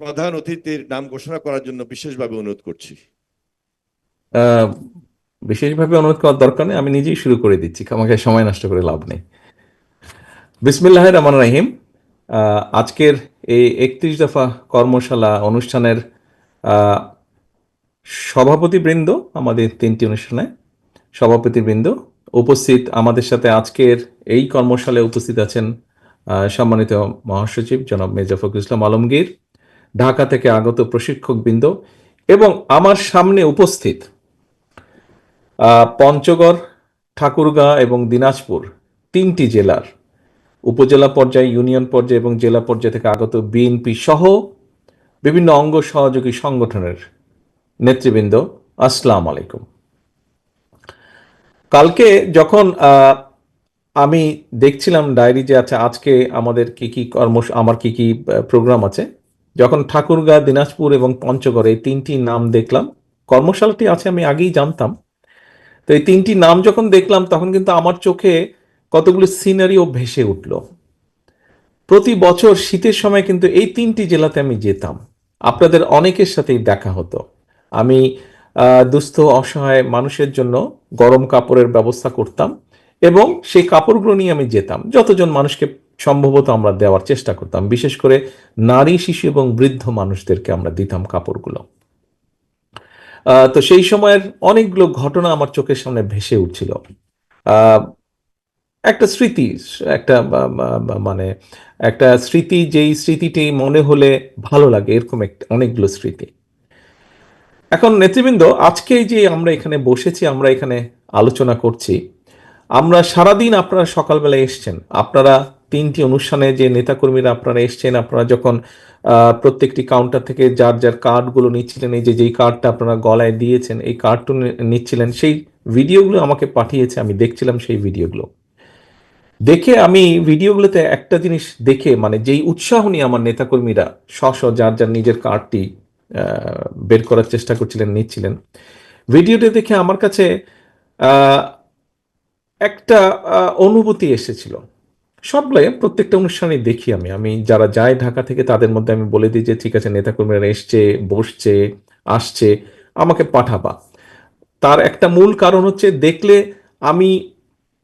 প্রধান অতিথির নাম ঘোষণা করার জন্য বিশেষভাবে অনুরোধ করছি। বিশেষভাবে অনুরোধ করার দরকার নেই, আমি নিজেই শুরু করে দিচ্ছি, আমাকে সময় নষ্ট করে লাভ নেই। বিসমিল্লাহ রহমান রাহিম। আজকের এই একত্রিশ দফা কর্মশালা অনুষ্ঠানের সভাপতিবৃন্দ আমাদের তিনটি অনুষ্ঠানে, সভাপতিবৃন্দ উপস্থিত। আমাদের সাথে আজকের এই কর্মশালায় উপস্থিত আছেন সম্মানিত মহাসচিব জনাব মির্জা ফখরুল ইসলাম আলমগীর। ঢাকা থেকে আগত প্রশিক্ষকবৃন্দ এবং আমার সামনে উপস্থিত পঞ্চগড়, ঠাকুরগাঁ এবং দিনাজপুর তিনটি জেলার উপজেলা পর্যায়ে, ইউনিয়ন পর্যায়ে এবং জেলা পর্যায়ে থেকে আগত বিএনপি সহ বিভিন্ন অঙ্গ সহযোগী সংগঠনের নেতৃবৃন্দ, আসসালাম আলাইকুম। কালকে যখন আমি দেখছিলাম ডায়েরি যে আচ্ছা আজকে আমাদের কি কি কর্ম আমার কি কি প্রোগ্রাম আছে যখন ঠাকুরগাঁ, দিনাজপুর এবং পঞ্চগড় এই তিনটি নাম দেখলাম, কর্মশালাটি আছে, আমি আগেই জানতাম। তো এই তিনটি নাম যখন দেখলাম, তখন কিন্তু আমার চোখে কতগুলো সিনারিও ভেসে উঠল। প্রতি বছর শীতের সময় কিন্তু এই তিনটি জেলাতে আমি যেতাম। আপনাদের অনেকের সাথেই দেখা হতো। আমি দুস্থ, অসহায় মানুষের জন্য গরম কাপড়ের ব্যবস্থা করতাম। এবং সেই কাপড়গুলো নিয়ে আমি যেতাম। যতজন মানুষকে সম্ভবত আমরা দেওয়ার চেষ্টা করতাম, বিশেষ করে নারী, শিশু এবং বৃদ্ধ মানুষদেরকে আমরা দিতাম কাপড়গুলো। তো সেই সময়ের অনেকগুলো ঘটনা আমার চোখের সামনে ভেসে উঠছিল। একটা স্মৃতি, একটা মানে একটা স্মৃতি, যেই স্মৃতিটি মনে হলে ভালো লাগে, এরকম একটা অনেকগুলো স্মৃতি। এখন নেতৃবৃন্দ আজকে যে আমরা এখানে বসেছি, আমরা এখানে আলোচনা করছি আমরা সারাদিন আপনারা সকালবেলা এসছেন। আপনারা তিনটি অনুষ্ঠানে যে নেতাকর্মীরা আপনারা এসছেন, আপনারা যখন প্রত্যেকটি কাউন্টার থেকে যার যার কার্ডগুলো নিচ্ছিলেন, এই যে যেই কার্ডটা আপনারা গলায় দিয়েছেন, এই কার্ডটা নিচ্ছিলেন, সেই ভিডিওগুলো আমাকে পাঠিয়েছে, আমি দেখছিলাম সেই ভিডিওগুলো দেখে আমি ভিডিওগুলোতে একটা জিনিস দেখে মানে যেই উৎসাহ নিয়ে আমার নেতাকর্মীরা স্ব যার যার নিজের কার্ডটি বের করার চেষ্টা করছিলেন, নিচ্ছিলেন ভিডিওটা দেখে আমার কাছে একটা অনুভূতি এসেছিল। সবগুলো প্রত্যেকটা অনুষ্ঠানে দেখি আমি। আমি যারা যায় ঢাকা থেকে তাদের মধ্যে আমি বলে দিই যে, ঠিক আছে, নেতাকর্মীরা এসছে, বসছে, আসছে, আমাকে পাঠাবা। তার একটা মূল কারণ হচ্ছে দেখলে আমি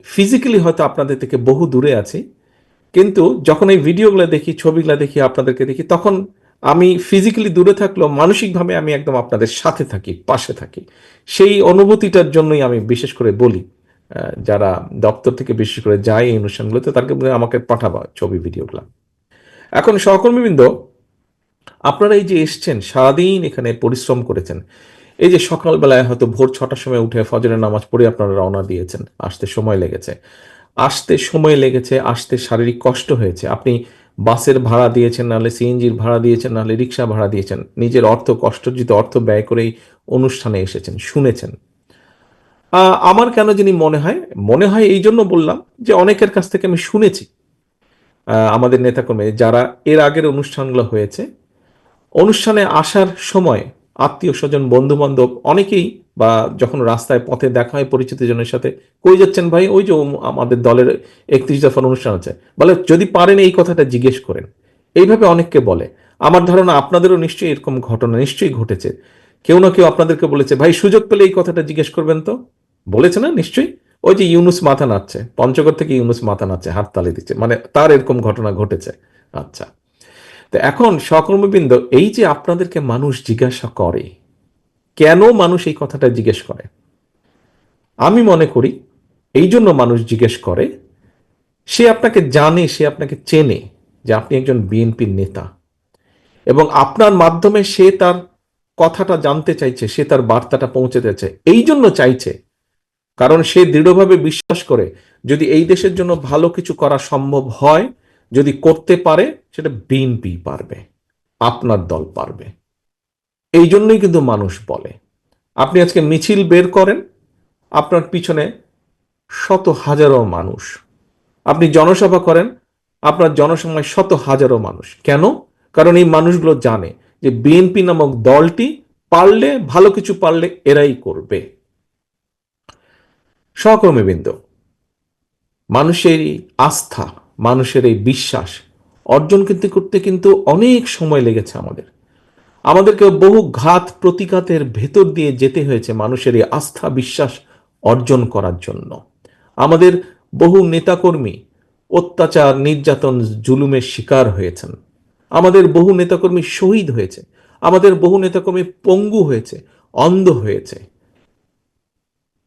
ফিজিক্যালি হয়তো আপনাদের থেকে বহু দূরে আছি, কিন্তু যখন এই ভিডিওগুলো দেখি, ছবিগুলো দেখি, আপনাদেরকে দেখি, তখন আমি ফিজিক্যালি দূরে থাকলেও মানসিকভাবে আমি একদম আপনাদের সাথে থাকি, পাশে থাকি। সেই অনুভূতিটার জন্যই আমি বিশেষ করে বলি। যারা দপ্তর থেকে বেশি করে যায় এই অনুষ্ঠানগুলোতে বলে আমাকে পাঠাবা ছবি, ভিডিওগুলো। এখন সহকর্মীবৃন্দ, আপনারা এই যে এসছেন, সারাদিন এখানে পরিশ্রম করেছেন। এই যে সকালবেলায় হয়তো ভোর ছটার সময় উঠে ফজরের নামাজ পড়ে আপনারা রওনা দিয়েছেন, আসতে সময় লেগেছে। আসতে সময় লেগেছে, আসতে শারীরিক কষ্ট হয়েছে। আপনি বাসের ভাড়া দিয়েছেন, নাহলে সিএনজির ভাড়া দিয়েছেন, নাহলে রিক্সা ভাড়া দিয়েছেন। নিজের অর্থ কষ্টজিত অর্থ ব্যয় করেই অনুষ্ঠানে এসেছেন, শুনেছেন। আমার কেন যিনি মনে হয় মনে হয় এই জন্য বললাম যে অনেকের কাছ থেকে আমি শুনেছি আমাদের নেতাকর্মী যারা এর আগের অনুষ্ঠানগুলো হয়েছে। অনুষ্ঠানে আসার সময় আত্মীয় স্বজন বন্ধু বান্ধব অনেকেই বা যখন রাস্তায় পথে দেখা হয় পরিচিত জনের সাথে, কই যাচ্ছেন ভাই? ওই যে আমাদের দলের একত্রিশ দফার অনুষ্ঠান আছে বলে, যদি পারেন এই কথাটা জিজ্ঞেস করেন। এইভাবে অনেককে বলে। আমার ধারণা আপনাদেরও নিশ্চয়ই এরকম ঘটনা নিশ্চয়ই ঘটেছে। কেউ না কেউ আপনাদেরকে বলেছে, ভাই, সুযোগ পেলে এই কথাটা জিজ্ঞেস করবেন তো? বলেছে না নিশ্চয়ই? ওই যে ইউনুস মাথা নাচছে পঞ্চগড় থেকে ইউনুস মাথা নাচছে হাততালি দিচ্ছে মানে তার এরকম ঘটনা ঘটেছে। আচ্ছা তো এখন সহকর্মীবৃন্দ, এই যে আপনাদেরকে মানুষ জিজ্ঞাসা করে, কেন মানুষ এই কথাটা জিজ্ঞেস করে? আমি মনে করি, এই জন্য মানুষ জিজ্ঞেস করে, সে আপনাকে জানে, সে আপনাকে চেনে যে আপনি একজন বিএনপির নেতা। এবং আপনার মাধ্যমে সে তার কথাটা জানতে চাইছে, সে তার বার্তাটা পৌঁছে দিচ্ছে এই জন্য চাইছে কারণ সে দৃঢ়ভাবে বিশ্বাস করে, যদি এই দেশের জন্য ভালো কিছু করা সম্ভব হয়, যদি করতে পারে, সেটা বিএনপি পারবে, আপনার দল পারবে। এই জন্যই কিন্তু মানুষ বলে, আপনি আজকে মিছিল বের করেন, আপনার পিছনে শত হাজারো মানুষ। আপনি জনসভা করেন, আপনার জনসভায় শত হাজারো মানুষ। কেন? কারণ এই মানুষগুলো জানে যে বিএনপি নামক দলটি পারলে, ভালো কিছু পারলে এরাই করবে। সহকর্মীবৃন্দ, মানুষের আস্থা, মানুষের এই বিশ্বাস অর্জন কিন্তু করতে কিন্তু অনেক সময় লেগেছে আমাদের। আমাদেরকে বহু ঘাত প্রতিঘাতের ভেতর দিয়ে যেতে হয়েছে মানুষের এই আস্থা, বিশ্বাস অর্জন করার জন্য। আমাদের বহু নেতাকর্মী অত্যাচার, নির্যাতন, জুলুমের শিকার হয়েছেন। আমাদের বহু নেতাকর্মী শহীদ হয়েছে। আমাদের বহু নেতাকর্মী পঙ্গু হয়েছে, অন্ধ হয়েছে।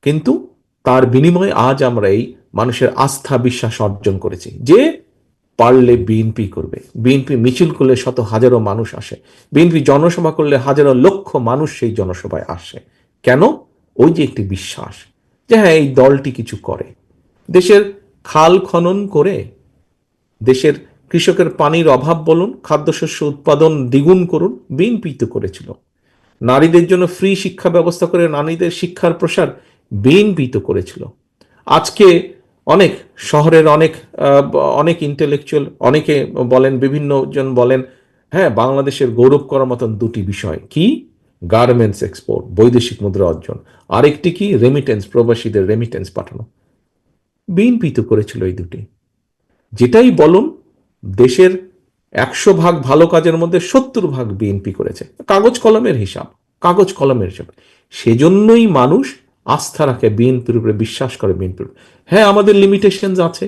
কিন্তু তার বিনিময়ে আজ আমরা এই মানুষের আস্থা, বিশ্বাস অর্জন করেছি যে পারলে বিএনপি করবে। বিএনপি মিছিল করলে শত হাজারো মানুষ আসে। বিএনপি জনসভা করলে হাজারো লক্ষ মানুষ সেই জনসভায় আসে। কেন? ওই যে একটি বিশ্বাস যে হ্যাঁ এই দলটি কিছু করে। দেশের খাল খনন করে দেশের কৃষকের পানির অভাব বলুন, খাদ্যশস্য উৎপাদন দ্বিগুণ করুন, বিএনপি তো করেছিল। নারীদের জন্য ফ্রি শিক্ষা ব্যবস্থা করে নারীদের শিক্ষার প্রসার বিএনপি তো করেছিল। আজকে অনেক শহরের অনেক অনেক ইন্টেলেকচুয়াল অনেকে বলেন, বিভিন্ন জন বলেন হ্যাঁ বাংলাদেশের গৌরব করার মতন দুটি বিষয় কি? গার্মেন্টস এক্সপোর্ট বৈদেশিক মুদ্রা অর্জন। আরেকটি কি? রেমিটেন্স প্রবাসীদের রেমিটেন্স পাঠানো। বিএনপি তো করেছিল এই দুটি। যেটাই বলুন, দেশের একশো ভাগ ভালো কাজের মধ্যে সত্তর ভাগ বিএনপি করেছে। কাগজ কলমের হিসাব, কাগজ কলমের হিসাব। সেজন্যই মানুষ আস্থা রাখে বিএনপির উপরে, বিশ্বাস করে বিএনপির। হ্যাঁ আমাদের লিমিটেশনস আছে।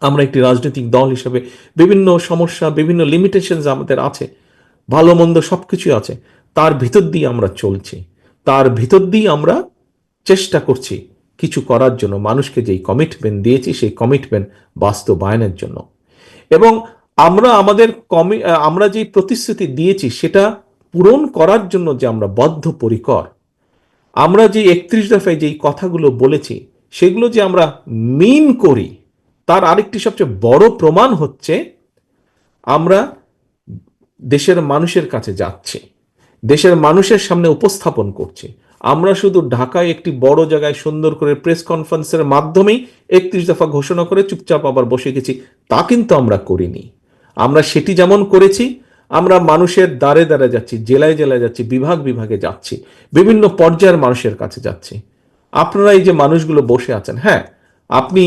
আমরা একটি রাজনৈতিক দল হিসেবে বিভিন্ন সমস্যা, বিভিন্ন লিমিটেশনস আমাদের আছে। ভালো মন্দ সব কিছু আছে। তার ভিতর দিয়ে আমরা চলছি। তার ভিতর দিয়ে আমরা চেষ্টা করছি কিছু করার জন্য। মানুষকে যেই কমিটমেন্ট দিয়েছি, সেই কমিটমেন্ট বাস্তবায়নের জন্য। এবং আমরা আমাদের কমি আমরা যেই প্রতিশ্রুতি দিয়েছি, সেটা পূরণ করার জন্য যে আমরা বদ্ধপরিকর আমরা যে একত্রিশ দফায় যেই কথাগুলো বলেছি, সেগুলো যে আমরা মিন করি, তার আরেকটি সবচেয়ে বড় প্রমাণ হচ্ছে, আমরা দেশের মানুষের কাছে যাচ্ছি, দেশের মানুষের সামনে উপস্থাপন করছি। আমরা শুধু ঢাকায় একটি বড় জায়গায় সুন্দর করে প্রেস কনফারেন্সের মাধ্যমেই একত্রিশ দফা ঘোষণা করে চুপচাপ আবার বসে গেছি, তা কিন্তু আমরা করিনি। আমরা সেটি যেমন করেছি আমরা মানুষের দ্বারে দ্বারে যাচ্ছি, জেলায় জেলায় যাচ্ছি, বিভাগ বিভাগে যাচ্ছি, বিভিন্ন পর্যায়ের মানুষের কাছে যাচ্ছি। আপনারা এই যে মানুষগুলো বসে আছেন হ্যাঁ আপনি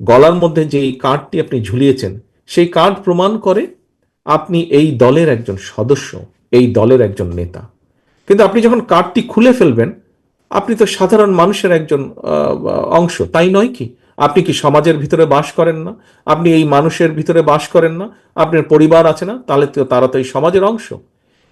গলার মধ্যে যে কার্ডটি আপনি ঝুলিয়েছেন, সেই কার্ড প্রমাণ করে আপনি এই দলের একজন সদস্য, এই দলের একজন নেতা। কিন্তু আপনি যখন কার্ডটি খুলে ফেলবেন, আপনি তো সাধারণ মানুষের একজন অংশ, তাই নয় কি? আপনি কি সমাজের ভিতরে বাস করেন না? আপনি এই মানুষের ভিতরে বাস করেন না? আপনার পরিবার আছে না? তাহলে তো তারা তো এই সমাজের অংশ।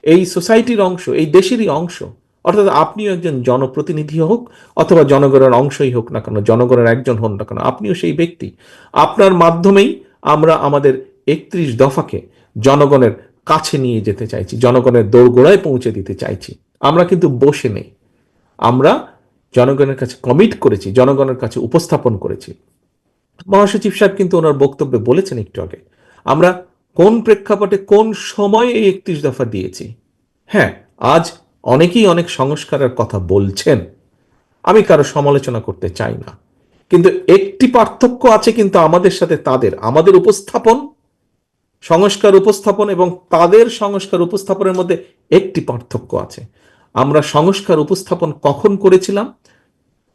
এই সোসাইটির অংশ, এই দেশেরই অংশ। অর্থাৎ আপনিও একজন জনপ্রতিনিধি হোক অথবা জনগণের অংশই হোক না কেন, জনগণের একজন হন না কেন, আপনিও সেই ব্যক্তি। আপনার মাধ্যমেই আমরা আমাদের একত্রিশ দফাকে জনগণের কাছে নিয়ে যেতে চাইছি, জনগণের দোরগোড়ায় পৌঁছে দিতে চাইছি। আমরা কিন্তু বসে নেই। আমরা জনগণের কাছে কমিট করেছি, জনগণের কাছে উপস্থাপন করেছি। মহাসচিব সাহেব কিন্তু ওনার বক্তব্যে বলেছেন একটু আগে, আমরা কোন প্রেক্ষাপটে কোন সময়ে এই একত্রিশ দফা দিয়েছি? হ্যাঁ আজ অনেকেই অনেক সংস্কারের কথা বলছেন। আমি কারও সমালোচনা করতে চাই না। কিন্তু একটি পার্থক্য আছে কিন্তু আমাদের সাথে তাদের, আমাদের উপস্থাপন, সংস্কার উপস্থাপন এবং তাদের সংস্কার উপস্থাপনের মধ্যে একটি পার্থক্য আছে। আমরা সংস্কার উপস্থাপন কখন করেছিলাম?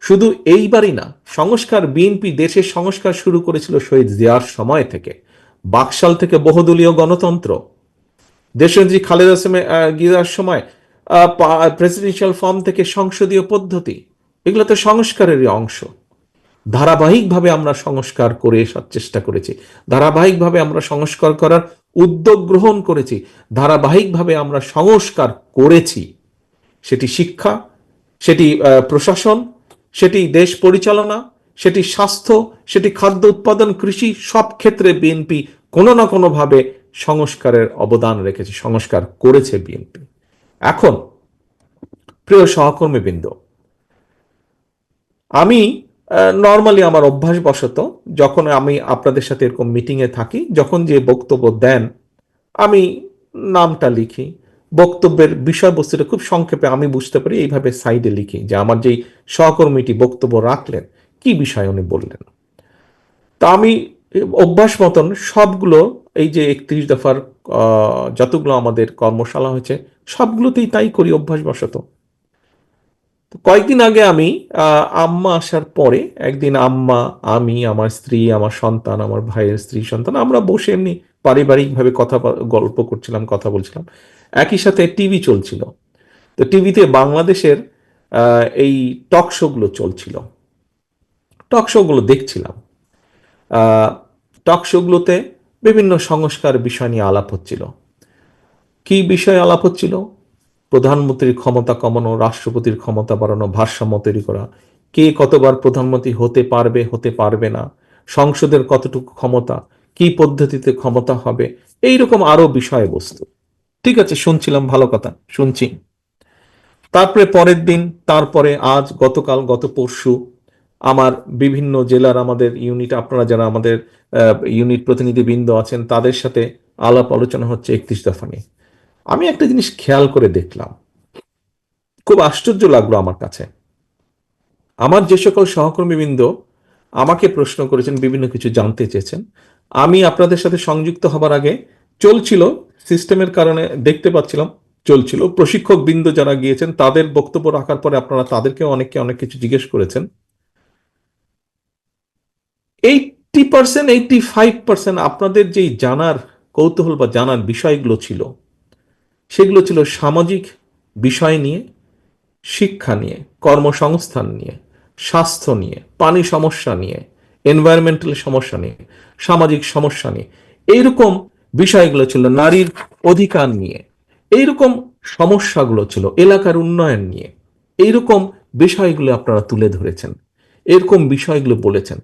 শুধু এইবারই না, সংস্কার বিএনপি দেশের সংস্কার শুরু করেছিল শহীদ জিয়ার সময় থেকে। বাকশাল থেকে বহুদলীয় গণতন্ত্র। দেশনেত্রী খালেদা সেমে গিয়ার সময় প্রেসিডেন্সিয়াল ফর্ম থেকে সংসদীয় পদ্ধতি, এগুলো তো সংস্কারেরই অংশ। ধারাবাহিকভাবে আমরা সংস্কার করে আসার চেষ্টা করেছি। ধারাবাহিকভাবে আমরা সংস্কার করার উদ্যোগ গ্রহণ করেছি। ধারাবাহিকভাবে আমরা সংস্কার করেছি। সেটি শিক্ষা, সেটি প্রশাসন সেটি দেশ পরিচালনা, সেটি স্বাস্থ্য, সেটি খাদ্য উৎপাদন, কৃষি, সব ক্ষেত্রে বিএনপি কোনো না কোনোভাবে সংস্কারের অবদান রেখেছে, সংস্কার করেছে বিএনপি এখন, প্রিয় সহকর্মীবৃন্দ, আমি নর্মালি আমার অভ্যাসবশত যখন আমি আপনাদের সাথে এরকম মিটিংয়ে থাকি, যখন যে বক্তব্য দেন, আমি নামটা লিখি বক্তব্যের বিষয়বস্তুটা খুব সংক্ষেপে আমি বুঝতে পারি, এইভাবে সাইডে লিখি যে আমার যেই সহকর্মীটি বক্তব্য রাখলেন, কি বিষয় উনি বললেন? তা আমি অভ্যাস মতন সবগুলো, এই যে একত্রিশ দফার যতগুলো আমাদের কর্মশালা হয়েছে, সবগুলোতেই তাই করি অভ্যাসবশত। তো কয়েকদিন আগে আমি আম্মা আসার পরে একদিন আম্মা, আমি, আমার স্ত্রী, আমার সন্তান, আমার ভাইয়ের স্ত্রী, সন্তান, আমরা বসে এমনি পারিবারিকভাবে কথা গল্প করছিলাম, কথা বলছিলাম। একই সাথে টিভি চলছিল। তো টিভিতে বাংলাদেশের এই টক শোগুলো চলছিল। টক শোগুলো দেখছিলাম। টক শোগুলোতে বিভিন্ন সংস্কার বিষয় নিয়ে আলাপ হচ্ছিল। কি বিষয়ে আলাপ হচ্ছিল? প্রধানমন্ত্রীর ক্ষমতা কমানো, রাষ্ট্রপতির ক্ষমতা বাড়ানো, ভারসাম্য তৈরি করা। কে কতবার প্রধানমন্ত্রী হতে পারবে হতে পারবে না? সংসদের কতটুকু ক্ষমতা? কি পদ্ধতিতে ক্ষমতা হবে? এইরকম আরও বিষয়বস্তু। ঠিক আছে, শুনছিলাম, ভালো কথা, শুনছি। তারপরে পরের দিন, তারপরে আজ, গতকাল, গত পরশু, আমার বিভিন্ন জেলার আমাদের ইউনিট, আপনারা যারা আমাদের ইউনিট প্রতিনিধিবৃন্দ আছেন, তাদের সাথে আলাপ আলোচনা হচ্ছে একত্রিশ দফা নিয়ে। আমি একটা জিনিস খেয়াল করে দেখলাম। খুব আশ্চর্য লাগল আমার কাছে। আমার যে সকল সহকর্মীবৃন্দ আমাকে প্রশ্ন করেছেন, বিভিন্ন কিছু জানতে চেয়েছেন, আমি আপনাদের সাথে সংযুক্ত হবার আগে চলছিল, সিস্টেমের কারণে দেখতে পাচ্ছিলাম, চলছিল। প্রশিক্ষক বৃন্দ যারা গিয়েছেন, তাদের বক্তব্য রাখার পরে আপনারা তাদেরকে অনেককে অনেক কিছু জিজ্ঞেস করেছেন। Eighty percent, eighty five percent আপনাদের যেই জানার কৌতূহল বা জানার বিষয়গুলো ছিল সেগুলো ছিল সামাজিক বিষয় নিয়ে, শিক্ষা নিয়ে, কর্মসংস্থান নিয়ে, স্বাস্থ্য নিয়ে, পানি সমস্যা নিয়ে এনভায়রনমেন্টাল সমস্যা নিয়ে, সামাজিক সমস্যা নিয়ে। এইরকম বিষয়গুলো ছিল নারীর অধিকার নিয়ে। এইরকম সমস্যাগুলো ছিল এলাকার উন্নয়ন নিয়ে। এইরকম বিষয়গুলো আপনারা তুলে ধরেছেন। এরকম বিষয়গুলো বলেছেন।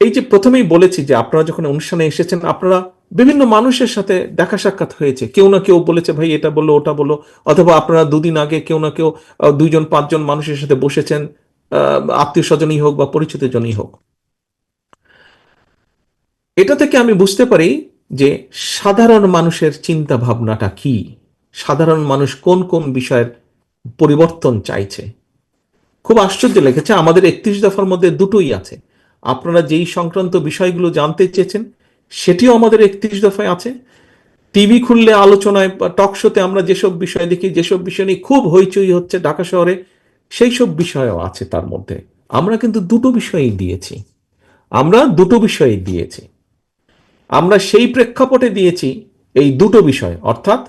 এই যে প্রথমেই বলেছি যে আপনারা যখন অনুষ্ঠানে এসেছেন, আপনারা বিভিন্ন মানুষের সাথে দেখা সাক্ষাৎ হয়েছে। কেউ না কেউ বলেছে, ভাই, এটা বলল, ওটা বলল। অথবা আপনারা দুদিন আগে কেউ না কেউ দুইজন, পাঁচজন মানুষের সাথে বসেছেন আত্মীয় স্বজনই হোক বা পরিচিত জনই হোক। এটা থেকে আমি বুঝতে পারি যে সাধারণ মানুষের চিন্তা ভাবনাটা কি? সাধারণ মানুষ কোন কোন বিষয়ের পরিবর্তন চাইছে? খুব আশ্চর্য লেগেছে। আমাদের একত্রিশ দফার মধ্যে দুটোই আছে। আপনারা যেই সংক্রান্ত বিষয়গুলো জানতে চেয়েছেন সেটিও আমাদের একত্রিশ দফায় আছে। টিভি খুললে আলোচনায় টক শোতে আমরা যেসব বিষয় দেখি, যেসব বিষয় নিয়ে খুব হইচই হচ্ছে ঢাকা শহরে সেই সব বিষয়ও আছে তার মধ্যে। আমরা কিন্তু দুটো বিষয়ই দিয়েছি। আমরা দুটো বিষয়ই দিয়েছি। আমরা সেই প্রেক্ষাপটে দিয়েছি এই দুটো বিষয়, অর্থাৎ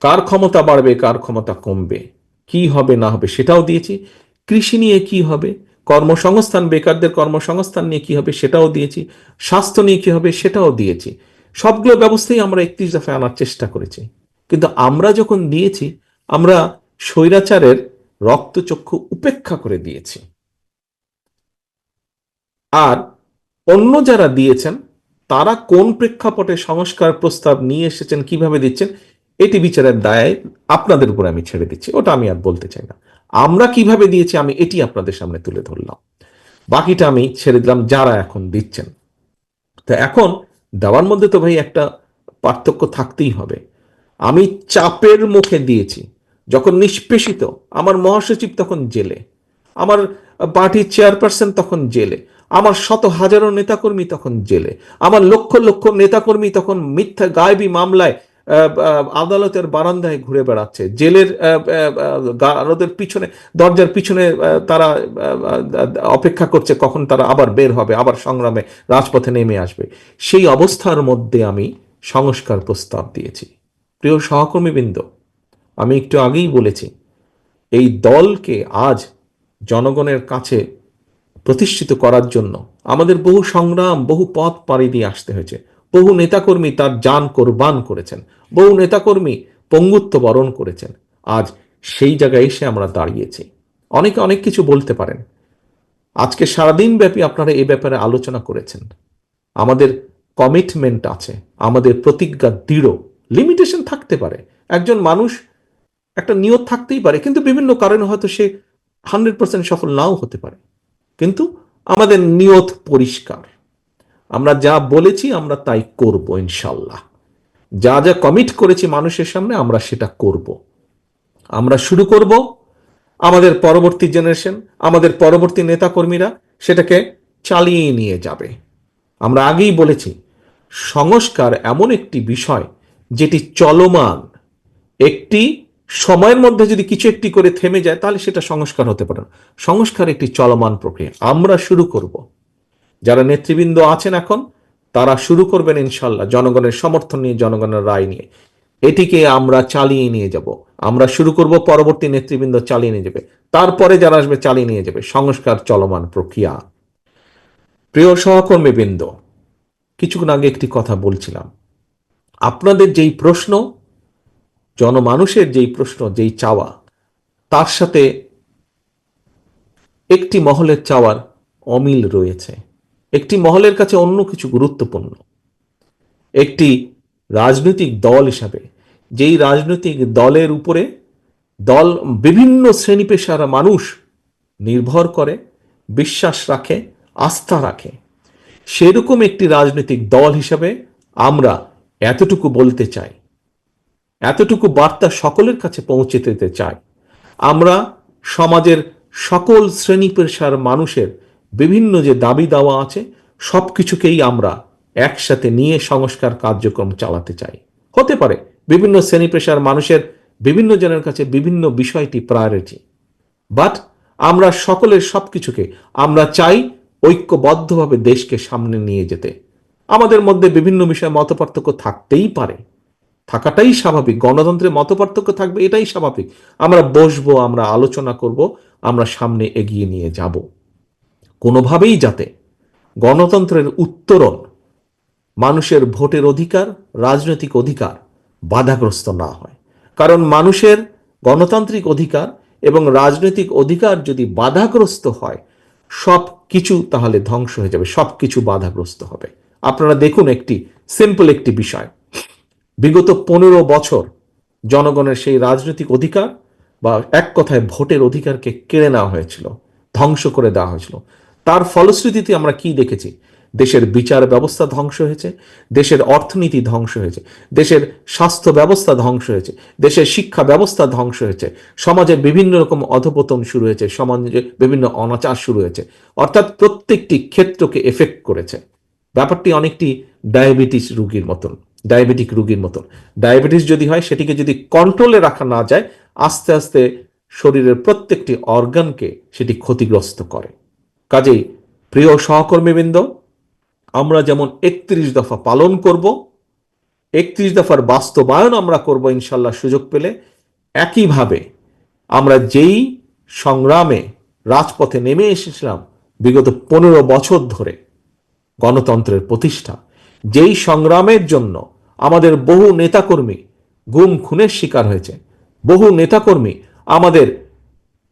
কার ক্ষমতা বাড়বে, কার ক্ষমতা কমবে, কি হবে, না হবে সেটাও দিয়েছি। কৃষি নিয়ে কি হবে কর্মসংস্থান, বেকারদের কর্মসংস্থান নিয়ে কি হবে সেটাও দিয়েছি, স্বাস্থ্য নিয়ে কি হবে সেটাও দিয়েছি। সবগুলো ব্যবস্থাই আমরা একত্রিশ দফায় আনার চেষ্টা করেছি। কিন্তু আমরা যখন দিয়েছি, আমরা স্বৈরাচারের রক্তচক্ষু উপেক্ষা করে দিয়েছি। আর অন্য যারা দিয়েছেন, তারা কোন প্রেক্ষাপটে সংস্কার প্রস্তাব নিয়ে এসেছেন, কীভাবে দিচ্ছেন, এটি বিচারের দায় আপনাদের উপর আমি ছেড়ে দিচ্ছি। ওটা আমি আর বলতে চাই না। আমরা কীভাবে দিয়েছি আমি এটি আপনাদের সামনে তুলে ধরলাম। বাকিটা আমি ছেড়ে দিলাম যারা এখন দিচ্ছেন। তো এখন দেওয়ার মধ্যে তো ভাই একটা পার্থক্য থাকতেই হবে। আমি চাপের মুখে দিয়েছি, যখন নিষ্পেষিত, আমার মহাসচিব তখন জেলে, আমার পার্টির চেয়ারপারসন তখন জেলে, আমার শত হাজারো নেতাকর্মী তখন জেলে, আমার লক্ষ লক্ষ নেতাকর্মী তখন মিথ্যা, গায়েবী মামলায় আদালতের বারান্দায় ঘুরে বেড়াচ্ছে। জেলের গারদের পিছনে, দরজার পিছনে তারা অপেক্ষা করছে কখন তারা আবার বের হবে, আবার সংগ্রামে, রাজপথে নেমে আসবে। সেই অবস্থার মধ্যে আমি সংস্কার প্রস্তাব দিয়েছি। প্রিয় সহকর্মীবৃন্দ, আমি একটু আগেই বলেছি, এই দলকে আজ জনগণের কাছে প্রতিষ্ঠিত করার জন্য আমাদের বহু সংগ্রাম, বহু পথ পাড়ি দিয়ে আসতে হয়েছে। বহু নেতাকর্মী তার যান কোরবান করেছেন, বহু নেতাকর্মী পঙ্গুত্ব বরণ করেছেন। আজ সেই জায়গায় এসে আমরা দাঁড়িয়েছি। অনেকে অনেক কিছু বলতে পারেন। আজকে সারাদিন ব্যাপী আপনারা এই ব্যাপারে আলোচনা করেছেন। আমাদের কমিটমেন্ট আছে, আমাদের প্রতিজ্ঞা দৃঢ় লিমিটেশন থাকতে পারে। একজন মানুষ একটা নিয়ত থাকতেই পারে, কিন্তু বিভিন্ন কারণে হয়তো সে হান্ড্রেড পার্সেন্ট সফল নাও হতে পারে। কিন্তু আমাদের নিয়ত পরিষ্কার। আমরা যা বলেছি আমরা তাই করব ইনশাল্লাহ। যা যা কমিট করেছি মানুষের সামনে আমরা সেটা করব। আমরা শুরু করব আমাদের পরবর্তী জেনারেশন আমাদের পরবর্তী নেতাকর্মীরা সেটাকে চালিয়ে নিয়ে যাবে। আমরা আগেই বলেছি, সংস্কার এমন একটি বিষয় যেটি চলমান। একটি সময়ের মধ্যে যদি কিছু একটি করে থেমে যায়, তাহলে সেটা সংস্কার হতে পারে। সংস্কার একটি চলমান প্রক্রিয়া। আমরা শুরু করব। যারা নেতৃবৃন্দ আছেন এখন, তারা শুরু করবেন ইনশাল্লাহ জনগণের সমর্থন নিয়ে, জনগণের রায় নিয়ে। এটিকে আমরা চালিয়ে নিয়ে যাব। আমরা শুরু করব, পরবর্তী নেতৃবৃন্দ চালিয়ে নিয়ে যাবে। তারপরে যারা আসবে চালিয়ে নিয়ে যাবে। সংস্কার চলমান প্রক্রিয়া। প্রিয় সহকর্মীবৃন্দ, কিছুক্ষণ আগে একটি কথা বলছিলাম। আপনাদের যেই প্রশ্ন, জনমানুষের যেই প্রশ্ন, যেই চাওয়া, তার সাথে একটি মহলের চাওয়ার অমিল রয়েছে। একটি মহলের কাছে অন্য কিছু গুরুত্বপূর্ণ। একটি রাজনৈতিক দল হিসাবে, যেই রাজনৈতিক দলের উপরে দল বিভিন্ন শ্রেণি পেশার মানুষ নির্ভর করে, বিশ্বাস রাখে, আস্থা রাখে, সেরকম একটি রাজনৈতিক দল হিসাবে আমরা এতটুকু বলতে চাই, এতটুকু বার্তা সকলের কাছে পৌঁছে দিতে চাই। আমরা সমাজের সকল শ্রেণি পেশার মানুষের বিভিন্ন যে দাবি দাওয়া আছে সব কিছুকেই আমরা একসাথে নিয়ে সংস্কার কার্যক্রম চালাতে চাই। হতে পারে, বিভিন্ন শ্রেণি পেশার মানুষের বিভিন্ন জনের কাছে বিভিন্ন বিষয়টি প্রায়োরিটি বাট আমরা সকলের সবকিছুকে, আমরা চাই ঐক্যবদ্ধভাবে দেশকে সামনে নিয়ে যেতে। আমাদের মধ্যে বিভিন্ন বিষয়ে মতপার্থক্য থাকতেই পারে। থাকাটাই স্বাভাবিক, গণতন্ত্রে মতপার্থক্য থাকবে, এটাই স্বাভাবিক। আমরা বসবো, আমরা আলোচনা করব, আমরা সামনে এগিয়ে নিয়ে যাব। কোনোভাবেই যাতে গণতন্ত্রের উত্তরণ মানুষের ভোটের অধিকার, রাজনৈতিক অধিকার বাধাগ্রস্ত না হয়। কারণ মানুষের গণতান্ত্রিক অধিকার এবং রাজনৈতিক অধিকার যদি বাধাগ্রস্ত হয়, সব কিছু তাহলে ধ্বংস হয়ে যাবে, সব কিছু বাধাগ্রস্ত হবে। আপনারা দেখুন একটি সিম্পল একটি বিষয়। বিগত পনেরো বছর জনগণের সেই রাজনৈতিক অধিকার বা এক কথায় ভোটের অধিকারকে কেড়ে নেওয়া হয়েছিল, ধ্বংস করে দেওয়া হয়েছিল। তার ফলশ্রুতিতে আমরা কি দেখেছি? দেশের বিচার ব্যবস্থা ধ্বংস হয়েছে, দেশের অর্থনীতি ধ্বংস হয়েছে, দেশের স্বাস্থ্য ব্যবস্থা ধ্বংস হয়েছে, দেশের শিক্ষা ব্যবস্থা ধ্বংস হয়েছে, সমাজে বিভিন্ন রকম অধপতন শুরু হয়েছে, সমাজে বিভিন্ন অনাচার শুরু হয়েছে, অর্থাৎ প্রত্যেকটি ক্ষেত্রকে এফেক্ট করেছে। ব্যাপারটি অনেকটি ডায়াবেটিস রোগীর মতন ডায়াবেটিক রুগীর মতন। ডায়াবেটিস যদি হয়, সেটিকে যদি কন্ট্রোলে রাখা না যায়, আস্তে আস্তে শরীরের প্রত্যেকটি অর্গানকে সেটি ক্ষতিগ্রস্ত করে। কাজেই প্রিয় সহকর্মীবৃন্দ, আমরা যেমন একত্রিশ দফা পালন করব, একত্রিশ দফার বাস্তবায়ন আমরা করব ইনশাল্লাহ সুযোগ পেলে, একইভাবে আমরা যেই সংগ্রামে রাজপথে নেমে এসেছিলাম বিগত পনেরো বছর ধরে গণতন্ত্রের প্রতিষ্ঠা, যেই সংগ্রামের জন্য আমাদের বহু নেতাকর্মী গুম খুনের শিকার হয়েছে, বহু নেতাকর্মী আমাদের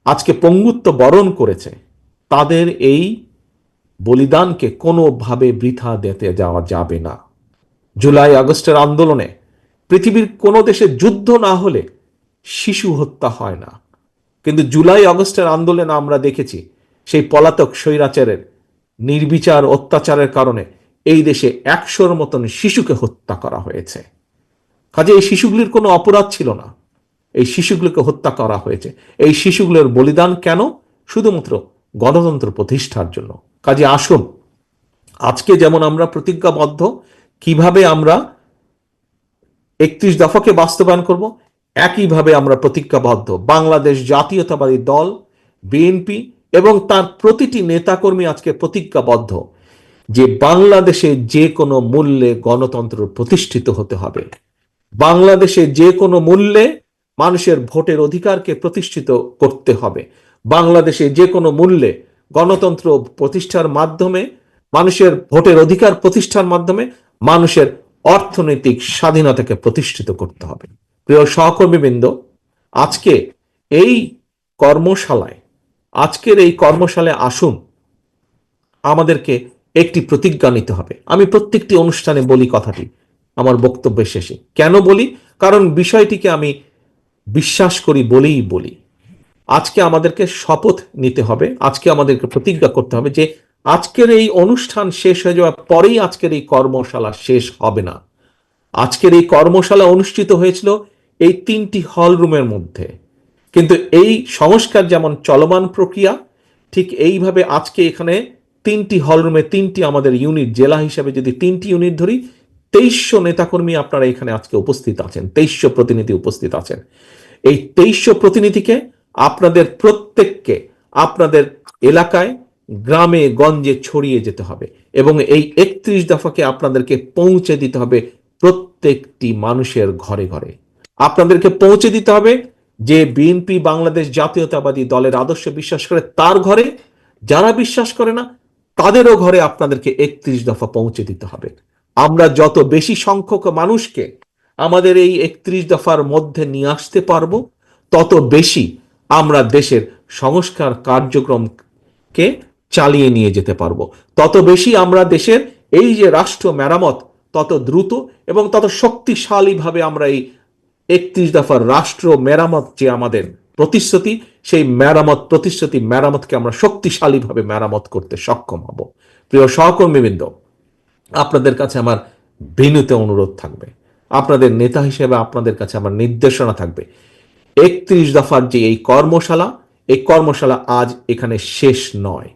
আজকে পঙ্গুত্ব বরণ করেছে তাদের এই বলিদানকে কোনোভাবে বৃথা দিতে যাওয়া যাবে না। জুলাই আগস্টের আন্দোলনে পৃথিবীর কোনো দেশে যুদ্ধ না হলে শিশু হত্যা হয় না। কিন্তু জুলাই আগস্টের আন্দোলনে আমরা দেখেছি সেই পলাতক স্বৈরাচারের নির্বিচার অত্যাচারের কারণে এই দেশে একশোর মতন শিশুকে হত্যা করা হয়েছে। কাজে এই শিশুগুলির কোনো অপরাধ ছিল না। এই শিশুগুলোকে হত্যা করা হয়েছে। এই শিশুগুলোর বলিদান কেন? শুধুমাত্র গণতন্ত্র প্রতিষ্ঠার জন্য। কাজে আসুন, আজকে যেমন আমরা প্রতিজ্ঞাবদ্ধ, কীভাবে আমরা একত্রিশ দফাকে বাস্তবায়ন করব, একইভাবে আমরা প্রতিজ্ঞাবদ্ধ। বাংলাদেশ জাতীয়তাবাদী দল, বিএনপি এবং তার প্রতিটি নেতাকর্মী আজকে প্রতিজ্ঞাবদ্ধ যে বাংলাদেশে যে কোনো মূল্যে গণতন্ত্র প্রতিষ্ঠিত হতে হবে। বাংলাদেশে যে কোনো মূল্যে মানুষের ভোটের অধিকারকে প্রতিষ্ঠিত করতে হবে। বাংলাদেশে যে কোনো মূল্যে গণতন্ত্র প্রতিষ্ঠার মাধ্যমে, মানুষের ভোটের অধিকার প্রতিষ্ঠার মাধ্যমে মানুষের অর্থনৈতিক স্বাধীনতাকে প্রতিষ্ঠিত করতে হবে। প্রিয় সহকর্মীবৃন্দ, আজকে এই কর্মশালায়, আজকের এই কর্মশালায় আসুন, আমাদেরকে একটি প্রতিজ্ঞা নিতে হবে। আমি প্রত্যেকটি অনুষ্ঠানে বলি কথাটি, আমার বক্তব্যের শেষে। কেন বলি? কারণ বিষয়টিকে আমি বিশ্বাস করি বলেই বলি। আজকে আমাদেরকে শপথ নিতে হবে, আজকে আমাদেরকে প্রতিজ্ঞা করতে হবে যে আজকের এই অনুষ্ঠান শেষ হয়ে যাওয়ার পরেই আজকের এই কর্মশালা শেষ হবে না। আজকের এই কর্মশালা অনুষ্ঠিত হয়েছিল এই তিনটি হল রুমের মধ্যে। কিন্তু এই সংস্কার যেমন চলমান প্রক্রিয়া, ঠিক এইভাবে আজকে এখানে তিনটি হল রুমে তিনটি আমাদের ইউনিট জেলা হিসাবে যদি তিনটি ইউনিট ধরি, তেইশশো নেতাকর্মী আপনারা এখানে আজকে উপস্থিত আছেন, তেইশশো প্রতিনিধি উপস্থিত আছেন। এই তেইশশো প্রতিনিধিকে আপনাদের প্রত্যেককে আপনাদের এলাকায়, গ্রামে, গঞ্জে ছড়িয়ে যেতে হবে এবং এই একত্রিশ দফাকে আপনাদেরকে পৌঁছে দিতে হবে প্রত্যেকটি মানুষের ঘরে ঘরে। আপনাদেরকে পৌঁছে দিতে হবে যে বিএনপি বাংলাদেশ জাতীয়তাবাদী দলের আদর্শ বিশ্বাস করে তার ঘরে, যারা বিশ্বাস করে না, তাদেরও ঘরে আপনাদেরকে একত্রিশ দফা পৌঁছে দিতে হবে। আমরা যত বেশি সংখ্যক মানুষকে আমাদের এই একত্রিশ দফার মধ্যে নিয়ে আসতে পারব, তত বেশি আমরা দেশের সংস্কার কার্যক্রমকে চালিয়ে নিয়ে যেতে পারব। তত বেশি আমরা দেশের এই যে রাষ্ট্র মেরামত, তত দ্রুত এবং তত শক্তিশালীভাবে আমরা এই একত্রিশ দফার রাষ্ট্র মেরামত যে আমাদের প্রতিশ্রুতি, সেই মেরামত, প্রতিশ্রুতি মেরামতকে আমরা শক্তিশালীভাবে মেরামত করতে সক্ষম হব। প্রিয় সহকর্মীবৃন্দ, আপনাদের কাছে আমার বিনীত অনুরোধ থাকবে। আপনাদের নেতা হিসেবে আপনাদের কাছে আমার নির্দেশনা থাকবে। একত্রিশ দফার যে এই কর্মশালা এই কর্মশালা আজ এখানে শেষ নয়।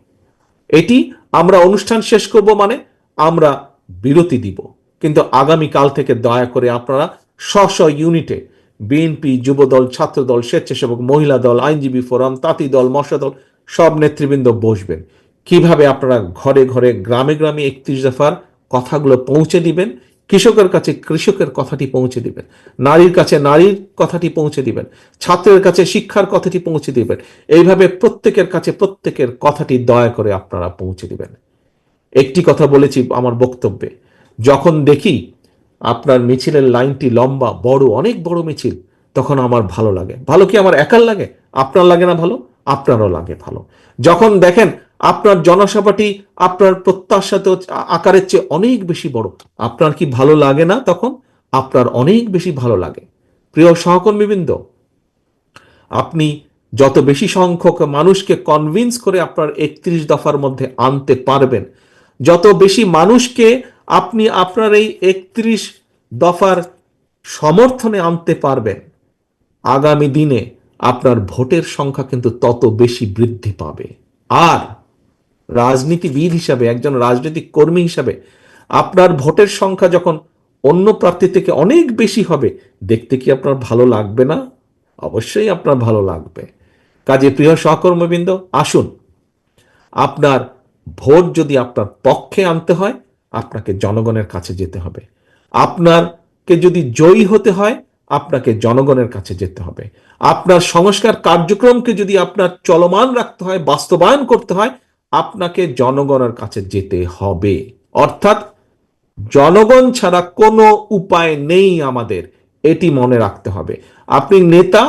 এটি আমরা অনুষ্ঠান শেষ করব মানে আমরা বিরতি দিব। কিন্তু আগামী কাল থেকে দয়া করে আপনারা স্ব ইউনিটে বিএনপি যুবদল, ছাত্রদল, স্বেচ্ছাসেবক, মহিলা দল, আইনজীবী ফোরাম, তাঁতি দল মশা দল, সব নেতৃবৃন্দ বসবেন। কীভাবে আপনারা ঘরে ঘরে, গ্রামে গ্রামে একত্রিশ দফার কথাগুলো পৌঁছে দিবেন কৃষকের কাছে কৃষকের কথাটি পৌঁছে দিবেন। নারীর কাছে নারীর কথাটি পৌঁছে দিবেন। ছাত্রের কাছে শিক্ষার কথাটি পৌঁছে দিবেন। এইভাবে প্রত্যেকের কাছে প্রত্যেকের কথাটি দয়া করে আপনারা পৌঁছে দিবেন। একটি কথা বলেছি আমার বক্তব্যে। যখন দেখি আপনার মিছিলের লাইনটি লম্বা, বড়, অনেক বড় মিছিল, তখন আমার ভালো লাগে। ভালো কি আমার একার লাগে? আপনার লাগে না ভালো? আপনারও লাগে ভালো। যখন দেখেন আপনার জনসভাটি আপনার প্রত্যাশাত আকারের চেয়ে অনেক বেশি বড়। আপনার কি ভালো লাগে না তখন? আপনার অনেক বেশি ভালো লাগে। প্রিয় সহকর্মীবৃন্দ, আপনি যত বেশি সংখ্যক মানুষকে কনভিন্স করে আপনার একত্রিশ দফার মধ্যে আনতে পারবেন, যত বেশি মানুষকে আপনি আপনার এই একত্রিশ দফার সমর্থনে আনতে পারবেন, আগামী দিনে আপনার ভোটের সংখ্যা কিন্তু তত বেশি বৃদ্ধি পাবে। আর রাজনীতিবিদ হিসাবে, একজন রাজনৈতিক কর্মী হিসাবে, আপনার ভোটের সংখ্যা যখন অন্য প্রার্থী থেকে অনেক বেশি হবে, দেখতে কি আপনার ভালো লাগবে না? অবশ্যই আপনার ভালো লাগবে। কাজে প্রিয় সহকর্মবৃন্দ, আসুন। আপনার ভোট যদি আপনার পক্ষে আনতে হয়, আপনাকে জনগণের কাছে যেতে হবে। আপনারকে যদি জয়ী হতে হয়, আপনাকে জনগণের কাছে যেতে হবে। আপনার সংস্কার কার্যক্রমকে যদি আপনার চলমান রাখতে হয়, বাস্তবায়ন করতে হয় আপনাকে জনগণের কাছে যেতে হবে। অর্থাৎ জনগণ ছাড়া কোনো উপায় নেই আমাদের, এটি মনে রাখতে হবে। আপনি নেতা,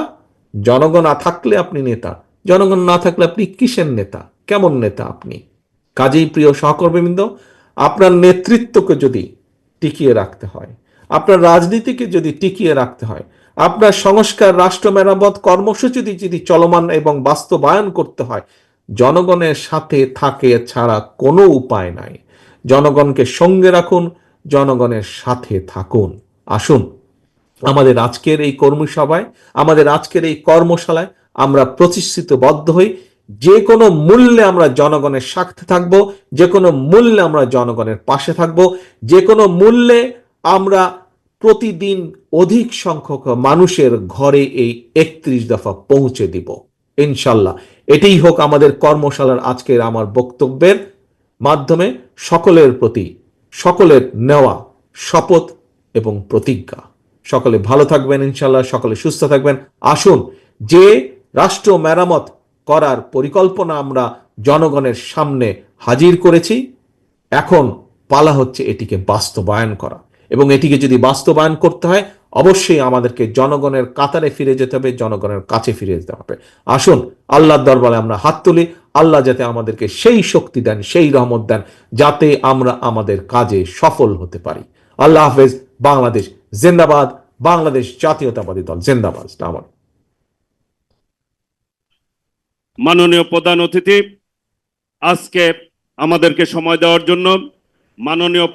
জনগণ না থাকলে আপনি নেতা, জনগণ না থাকলে আপনি কিসের নেতা, কেমন নেতা আপনি? কাজেই প্রিয় সহকর্মীবৃন্দ, আপনার নেতৃত্বকে যদি টিকিয়ে রাখতে হয়, আপনার রাজনীতিকে যদি টিকিয়ে রাখতে হয়, আপনার সংস্কার, রাষ্ট্র মেরামত, কর্মসূচি যদি চলমান এবং বাস্তবায়ন করতে হয় জনগণের সাথে থাকে ছাড়া কোনো উপায় নাই। জনগণকে সঙ্গে রাখুন, জনগণের সাথে থাকুন। আসুন, আমাদের আজকের এই কর্মসভায় আমাদের আজকের এই কর্মশালায় আমরা প্রতিশ্রুতিবদ্ধ হই, যে কোনো মূল্যে আমরা জনগণের স্বার্থে থাকব, যে কোনো মূল্যে আমরা জনগণের পাশে থাকব, যে কোনো মূল্যে আমরা প্রতিদিন অধিক সংখ্যক মানুষের ঘরে এই একত্রিশ দফা পৌঁছে দিব। ইনশাল্লাহ এটাই হোক আমাদের কর্মশালার আজকের আমার বক্তব্যের মাধ্যমে সকলের প্রতি, সকলের নেওয়া শপথ এবং প্রতিজ্ঞা। সকলে ভালো থাকবেন ইনশাল্লাহ সকলে সুস্থ থাকবেন। আসুন, যে রাষ্ট্র মেরামত করার পরিকল্পনা আমরা জনগণের সামনে হাজির করেছি, এখন পালা হচ্ছে এটিকে বাস্তবায়ন করা। এবং এটিকে যদি বাস্তবায়ন করতে হয় অবশ্যই আমাদেরকে জনগণের কাতারে ফিরে যেতে হবে, জনগণের কাছে ফিরে যেতে হবে। আসুন, আল্লাহর দরবারে আমরা হাত তুলি, আল্লাহ যাতে আমাদেরকে সেই শক্তি দেন, সেই রহমত দেন, যাতে আমরা আমাদের কাজে সফল হতে পারি। আল্লাহ হাফেজ, বাংলাদেশ জিন্দাবাদ, বাংলাদেশ জাতীয়তাবাদী দল জিন্দাবাদ আমার মাননীয় প্রধান অতিথি, আজকে আমাদেরকে সময় দেওয়ার জন্য মাননীয়